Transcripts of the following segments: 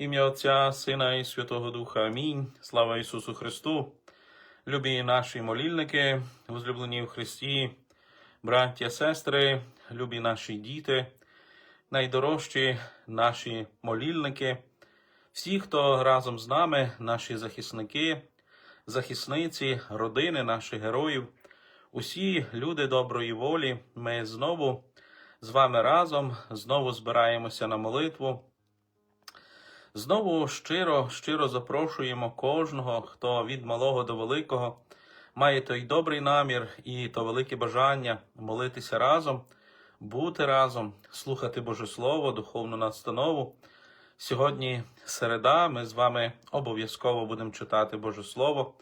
Ім'я Отця, Сина і Святого Духа. Амінь. Слава Ісусу Христу. Любі наші молільники, возлюблені в Христі, браття, сестри, любі наші діти, найдорожчі наші молільники, всі, хто разом з нами, наші захисники, захисниці, родини наших героїв, усі люди доброї волі, ми знову з вами разом, знову збираємося на молитву. Знову щиро, щиро запрошуємо кожного, хто від малого до великого має той добрий намір і то велике бажання молитися разом, бути разом, слухати Боже Слово, духовну настанову. Сьогодні середа, ми з вами обов'язково будемо читати Боже Слово,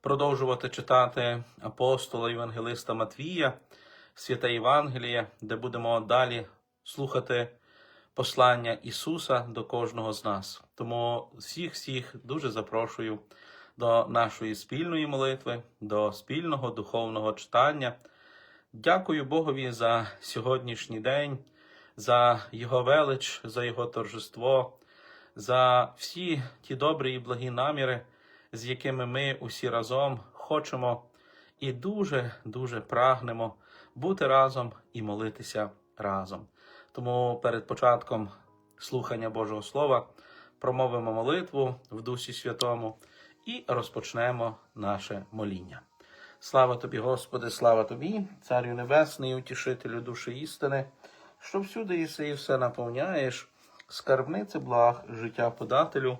продовжувати читати апостола Євангелиста Матвія, святе Євангеліє, де будемо далі слухати послання Ісуса до кожного з нас. Тому всіх всіх дуже запрошую до нашої спільної молитви, до спільного духовного читання. Дякую Богові за сьогоднішній день, за Його велич, за Його торжество, за всі ті добрі і благі наміри, з якими ми усі разом хочемо і дуже дуже прагнемо бути разом і молитися разом. Тому перед початком слухання Божого Слова промовимо молитву в Дусі Святому і розпочнемо наше моління. Слава тобі, Господи, слава тобі, Царю Небесний, утішителю душі істини, що всюди єси і все наповняєш, скарбнице благ, життя подателю,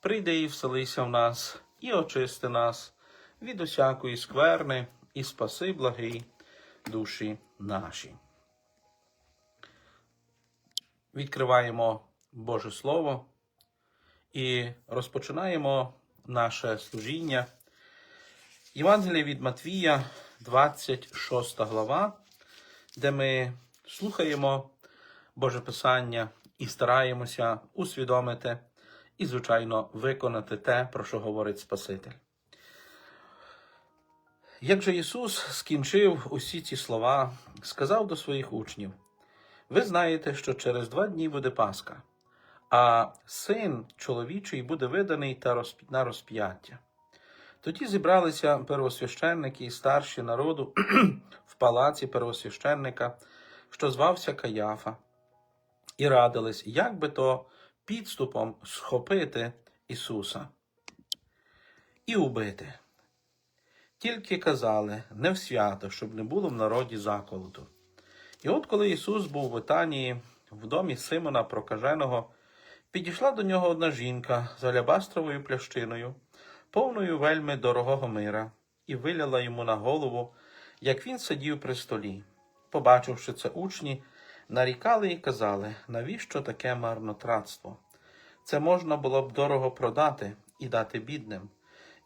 прийди і вселися в нас, і очисти нас від усякої скверни, і спаси благий душі наші. Відкриваємо Боже Слово і розпочинаємо наше служіння. Євангеліє від Матвія, 26 глава, де ми слухаємо Боже Писання і стараємося усвідомити і, звичайно, виконати те, про що говорить Спаситель. Як же Ісус скінчив усі ці слова, сказав до своїх учнів: Ви знаєте, що через два дні буде Пасха, а син чоловічий буде виданий та на розп'яття. Тоді зібралися первосвященники і старші народу в палаці первосвященника, що звався Каяфа, і радились, як би то підступом схопити Ісуса і убити. Тільки казали не в свято, щоб не було в народі заколоту. І от коли Ісус був в Витанії, в домі Симона Прокаженого, підійшла до нього одна жінка з алябастровою плящиною, повною вельми дорогого мира, і виляла йому на голову, як він сидів при столі. Побачивши це учні, нарікали і казали, навіщо таке марнотратство? Це можна було б дорого продати і дати бідним.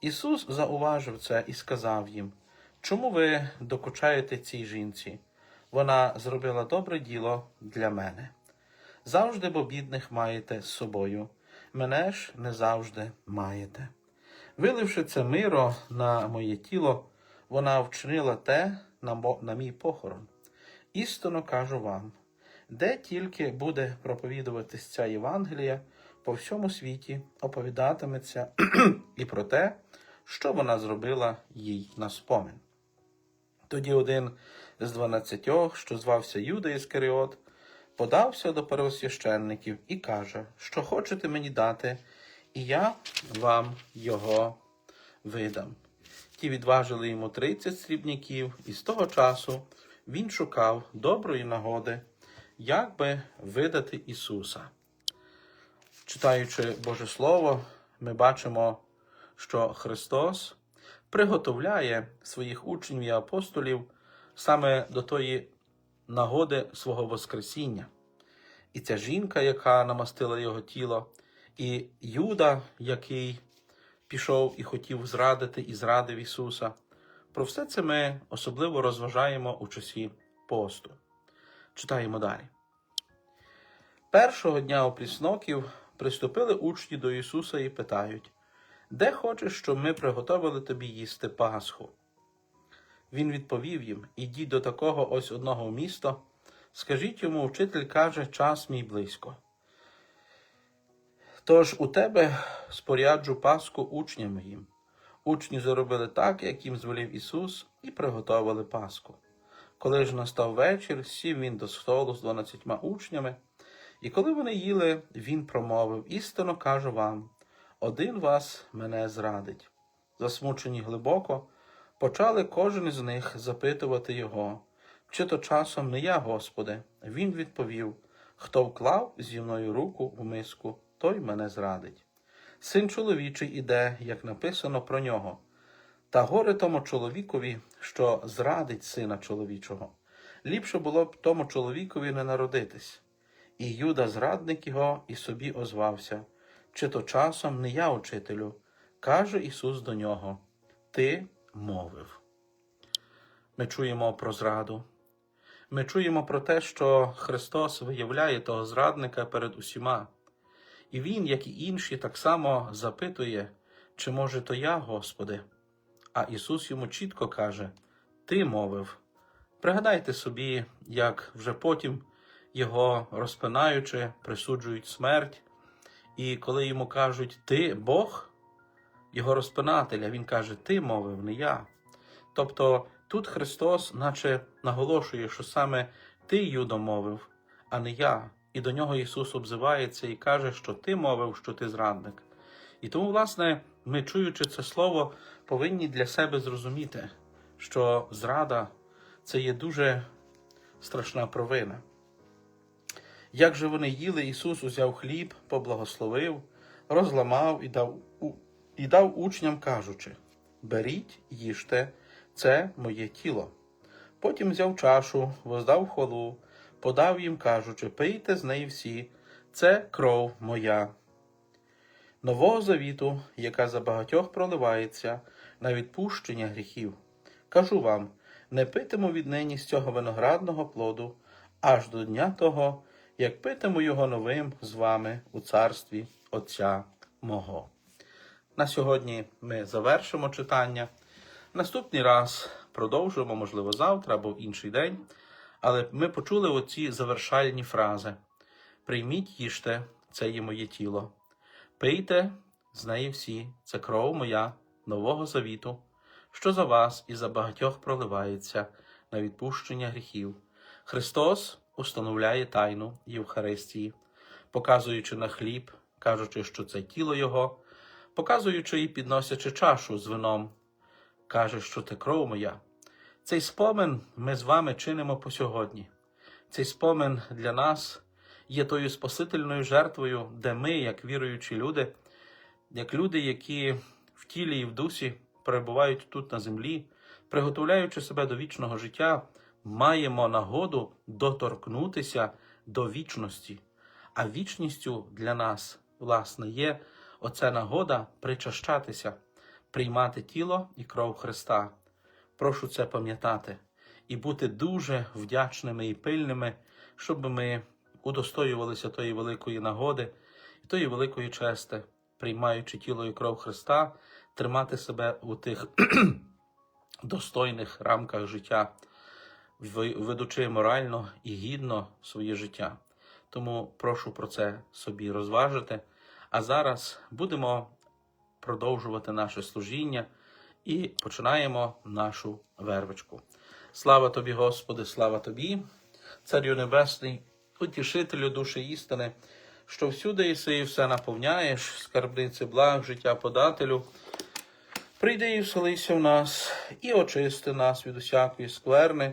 Ісус зауважив це і сказав їм, чому ви докучаєте цій жінці? Вона зробила добре діло для мене. Завжди бо бідних маєте з собою, мене ж не завжди маєте. Виливши це миро на моє тіло, вона вчинила те на, мій похорон. Істинно кажу вам, де тільки буде проповідуватись ця Євангелія, по всьому світі оповідатиметься і про те, що вона зробила їй на спомин. Тоді один з дванадцятьох, що звався Юда Іскаріот, подався до первосвященників і каже, що хочете мені дати, і я вам його видам. Ті відважили йому тридцять срібняків, і з того часу він шукав доброї нагоди, як би видати Ісуса. Читаючи Боже Слово, ми бачимо, що Христос приготовляє своїх учнів і апостолів саме до тої нагоди свого Воскресіння. І ця жінка, яка намастила його тіло, і Юда, який пішов і хотів зрадити і зрадив Ісуса. Про все це ми особливо розважаємо у часі посту. Читаємо далі. Першого дня опрісноків приступили учні до Ісуса і питають, де хочеш, щоб ми приготовили тобі їсти Пасху? Він відповів їм: Ідіть до такого ось одного міста, скажіть йому, вчитель каже, час мій близько. Тож у тебе споряджу Пасху учням моїм. Учні зробили так, як їм звелів Ісус, і приготували Пасху. Коли ж настав вечір, сів він до столу з дванадцятьма учнями, і коли вони їли, він промовив: Істинно кажу вам, один вас мене зрадить. Засмучені глибоко, почали кожен із них запитувати його, чи то часом не я, Господи. Він відповів: Хто вклав зі мною руку в миску, той мене зрадить. Син чоловічий іде, як написано про нього. Та горе тому чоловікові, що зрадить сина чоловічого. Ліпше було б тому чоловікові не народитись. І Юда, зрадник його, і собі озвався. Чи то часом не я, учителю? каже Ісус до нього: Ти мовив. Ми чуємо про зраду. Ми чуємо про те, що Христос виявляє того зрадника перед усіма. І Він, як і інші, так само запитує, чи може то я, Господи? А Ісус йому чітко каже: Ти мовив. Пригадайте собі, як вже потім його розпинаючи, присуджують смерть, і коли йому кажуть Ти Бог, його розпинателя, він каже: Ти мовив, не я. Тобто тут Христос, наче наголошує, що саме ти Юдо мовив, а не я. І до нього Ісус обзивається і каже, що ти мовив, що ти зрадник. І тому, власне, ми, чуючи це слово, повинні для себе зрозуміти, що зрада це є дуже страшна провина. Як же вони їли, Ісус узяв хліб, поблагословив, розламав і дав, і дав учням, кажучи: Беріть, їжте, це моє тіло. Потім взяв чашу, воздав хвалу, подав їм, кажучи, пийте з неї всі, це кров моя. Нового завіту, яка за багатьох проливається на відпущення гріхів. Кажу вам, не питиму віднині з цього виноградного плоду, аж до дня того, як питиму його новим з вами у царстві Отця мого. На сьогодні ми завершимо читання. Наступний раз продовжуємо, можливо, завтра або в інший день. Але ми почули оці завершальні фрази: Прийміть, їжте, це є моє тіло. Пийте з неї всі, це кров моя нового завіту, що за вас і за багатьох проливається на відпущення гріхів. Христос установляє тайну Євхаристії, показуючи на хліб, кажучи, що це тіло Його, показуючи і підносячи чашу з вином, каже, що це кров моя. Цей спомин ми з вами чинимо по сьогодні. Цей спомин для нас є тою спасительною жертвою, де ми, як віруючі люди, як люди, які в тілі і в дусі перебувають тут на землі, приготовляючи себе до вічного життя, маємо нагоду доторкнутися до вічності. А вічністю для нас, власне, є оця нагода причащатися, приймати тіло і кров Христа. Прошу це пам'ятати і бути дуже вдячними і пильними, щоб ми удостоювалися тої великої нагоди і тої великої чести, приймаючи тіло і кров Христа, тримати себе у тих достойних рамках життя, ведучи морально і гідно своє життя. Тому прошу про це собі розважити. А зараз будемо продовжувати наше служіння і починаємо нашу вервичку. Слава тобі, Господи, слава тобі, Царю Небесний, утішителю душі істини, що всюди єси і все наповняєш, скарбниці благ, життя подателю. Прийди і вселися в нас, і очисти нас від усякої скверни,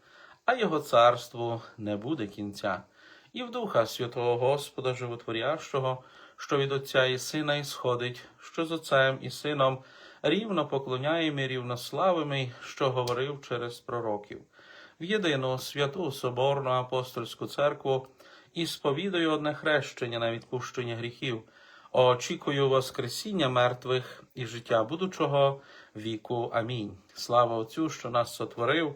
а його царству не буде кінця, і в Духа Святого Господа Животворящого, що від Отця і Сина ісходить, що з Отцем і Сином рівно поклоняємо і рівнославимо, й, що говорив через пророків, в єдину святу Соборну апостольську церкву і сповідаю одне хрещення на відпущення гріхів, очікую Воскресіння мертвих і життя будучого віку. Амінь. Слава Отцю, що нас сотворив,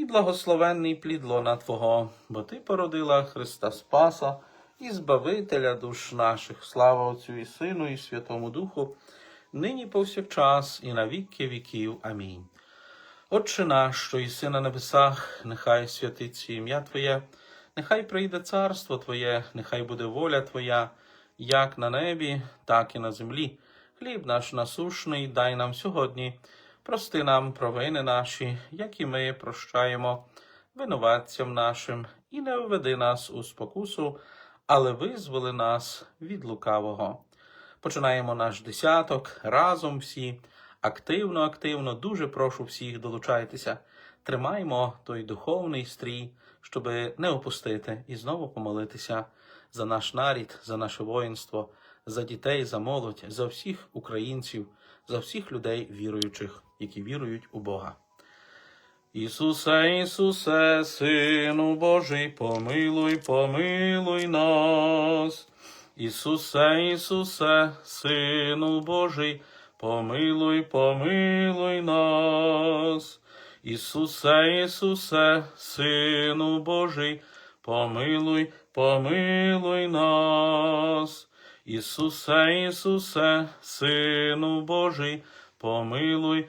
і благословенний плід лона Твого, бо Ти породила Христа Спаса і Збавителя душ наших. Слава Отцю і Сину, і Святому Духу, нині повсякчас, і на віки віків. Амінь. Отче наш, що єси на небесах, нехай святиться ім'я Твоє, нехай прийде царство Твоє, нехай буде воля Твоя, як на небі, так і на землі. Хліб наш насушний, дай нам сьогодні, прости нам провини наші, як і ми прощаємо винуватцям нашим, і не введи нас у спокусу, але визволи нас від лукавого. Починаємо наш десяток разом всі. Активно, активно, дуже прошу всіх долучайтеся. Тримаймо той духовний стрій, щоб не опустити і знову помолитися за наш нарід, за наше воїнство, за дітей, за молодь, за всіх українців, за всіх людей віруючих, які вірують у Бога. Ісусе, Ісусе, Сину Божий, помилуй, помилуй нас. Ісусе, Ісусе, Сину Божий, помилуй, помилуй нас. Ісусе, Ісусе, Сину Божий, помилуй, помилуй нас. Ісусе, Ісусе, Сину Божий, помилуй,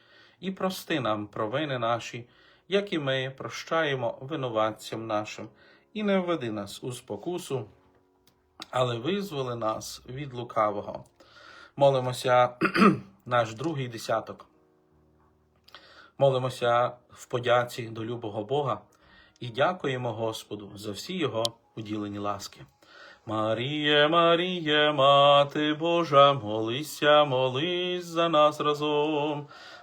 і прости нам провини наші, як і ми прощаємо винуватцям нашим, і не введи нас у спокусу, але визволи нас від лукавого. Молимося наш другий десяток. Молимося в подяці до любого Бога і дякуємо Господу за всі Його уділені ласки. Маріє, Маріє, Мати Божа, молися, молись за нас разом.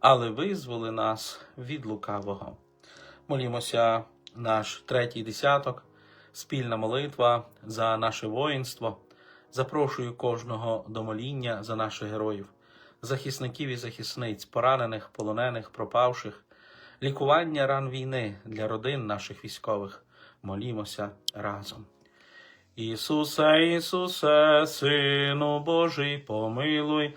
але визволи нас від лукавого. Молімося наш третій десяток, спільна молитва за наше воїнство. Запрошую кожного до моління за наших героїв, захисників і захисниць, поранених, полонених, пропавших, лікування ран війни для родин наших військових. Молімося разом. Ісусе, Ісусе, Сину Божий, помилуй,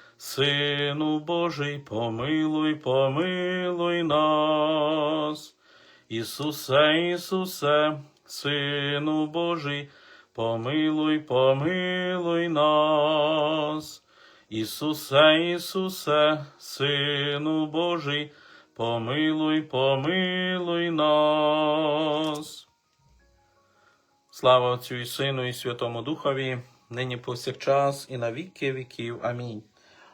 Сину Божий, помилуй, помилуй нас. Ісусе, Ісусе, Сину Божий, помилуй, помилуй нас. Ісусе, Ісусе, Сину Божий, помилуй, помилуй нас. Слава Отцю і Сину, і Святому Духові, нині повсякчас, і на віки віків. Амінь.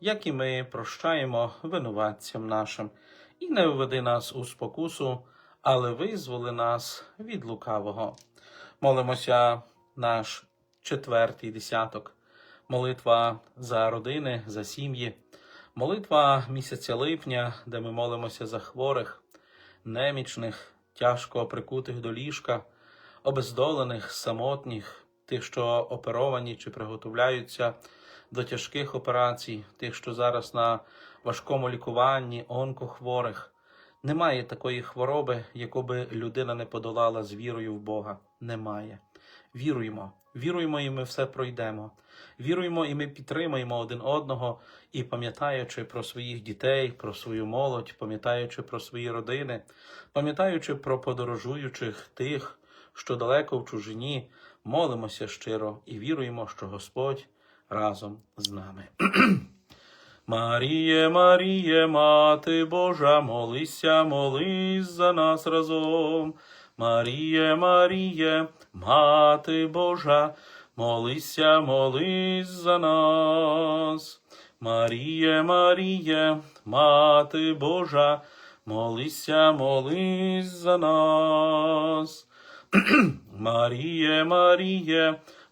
як і ми прощаємо винуватцям нашим, і не введи нас у спокусу, але визволи нас від лукавого. Молимося наш четвертий десяток, молитва за родини, за сім'ї, молитва місяця липня, де ми молимося за хворих, немічних, тяжко прикутих до ліжка, обездолених, самотніх, тих, що оперовані чи приготовляються до тяжких операцій, тих, що зараз на важкому лікуванні, онкохворих. Немає такої хвороби, яку би людина не подолала з вірою в Бога. Немає. Віруємо, віруємо, і ми все пройдемо. Віруємо, і ми підтримаємо один одного, і пам'ятаючи про своїх дітей, про свою молодь, пам'ятаючи про свої родини, пам'ятаючи про подорожуючих тих, що далеко в чужині, молимося щиро і віруємо, що Господь разом з нами. Маріє, Маріє, Мати Божа, молися, молись за нас разом. Маріє, Маріє, Мати Божа, молися, молись за нас. Маріє, Маріє, Мати Божа, молися, молись за нас. Маріє, Маріє,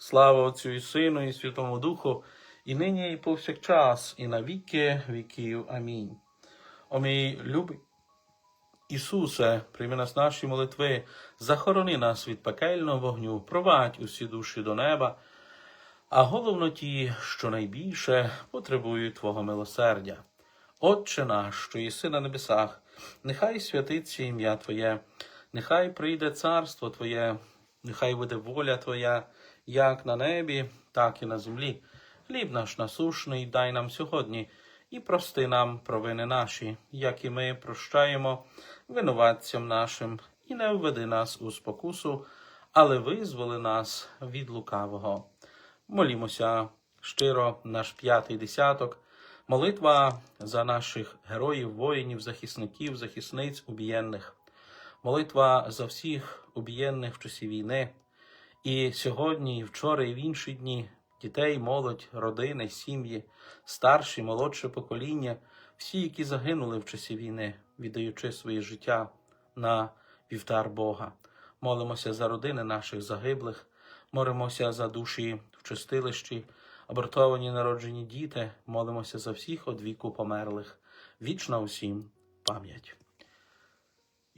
Слава Отцю і Сину, і Святому Духу, і нині, і повсякчас, і на віки віків. Амінь. О мій любий Ісусе, прийми нас наші молитви, захорони нас від пекельного вогню, провадь усі душі до неба, а головно ті, що найбільше потребують Твого милосердя. Отче наш, що єси на небесах, нехай святиться ім'я Твоє, нехай прийде царство Твоє, нехай буде воля Твоя, як на небі, так і на землі. Хліб наш насушний дай нам сьогодні, і прости нам провини наші, як і ми прощаємо винуватцям нашим, і не введи нас у спокусу, але визволи нас від лукавого. Молімося щиро наш п'ятий десяток. Молитва за наших героїв, воїнів, захисників, захисниць убієнних. Молитва за всіх убієнних в часі війни. І сьогодні, і вчора, і в інші дні дітей, молодь, родини, сім'ї, старші, молодше покоління, всі, які загинули в часі війни, віддаючи своє життя на вівтар Бога. Молимося за родини наших загиблих, молимося за душі в чистилищі, абортовані народжені діти, молимося за всіх од віку померлих. Вічна усім пам'ять.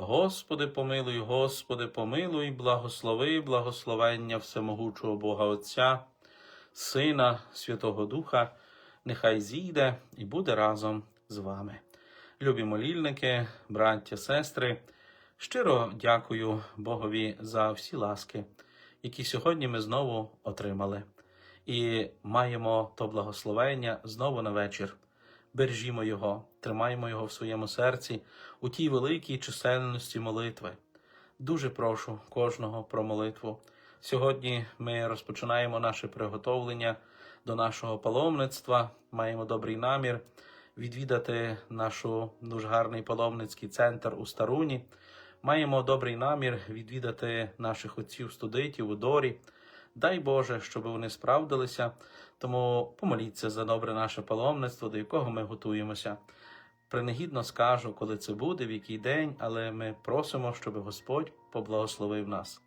Господи, помилуй, Господи, помилуй, благослови, благословення всемогучого Бога Отця, Сина, Святого Духа, нехай зійде і буде разом з вами. Любі молільники, браття, сестри, щиро дякую Богові за всі ласки, які сьогодні ми знову отримали, і маємо то благословення знову на вечір. Бережімо його, тримаємо його в своєму серці у тій великій чисельності молитви. Дуже прошу кожного про молитву. Сьогодні ми розпочинаємо наше приготовлення до нашого паломництва. Маємо добрий намір відвідати наш дуже гарний паломницький центр у Старуні. Маємо добрий намір відвідати наших отців студитів у Дорі. Дай Боже, щоб вони справдилися. Тому помоліться за добре наше паломництво, до якого ми готуємося. Принагідно скажу, коли це буде, в який день, але ми просимо, щоб Господь поблагословив нас.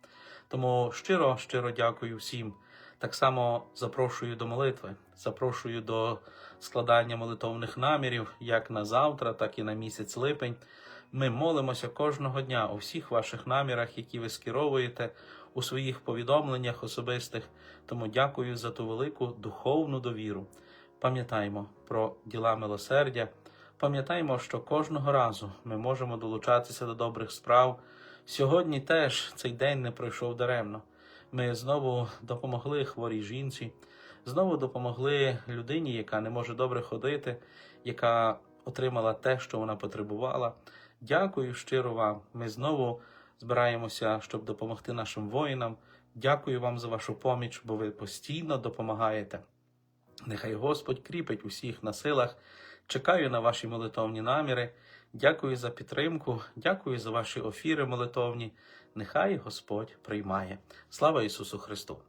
Тому щиро, щиро дякую всім. Так само запрошую до молитви, запрошую до складання молитовних намірів як на завтра, так і на місяць липень. Ми молимося кожного дня у всіх ваших намірах, які ви скеровуєте у своїх повідомленнях особистих. Тому дякую за ту велику духовну довіру. Пам'ятаймо про діла милосердя. Пам'ятаймо, що кожного разу ми можемо долучатися до добрих справ. Сьогодні теж цей день не пройшов даремно. Ми знову допомогли хворій жінці, знову допомогли людині, яка не може добре ходити, яка отримала те, що вона потребувала. Дякую щиро вам. Ми знову збираємося, щоб допомогти нашим воїнам. Дякую вам за вашу поміч, бо ви постійно допомагаєте. Нехай Господь кріпить усіх на силах. Чекаю на ваші молитовні наміри. Дякую за підтримку, дякую за ваші офіри молитовні. Нехай Господь приймає. Слава Ісусу Христу!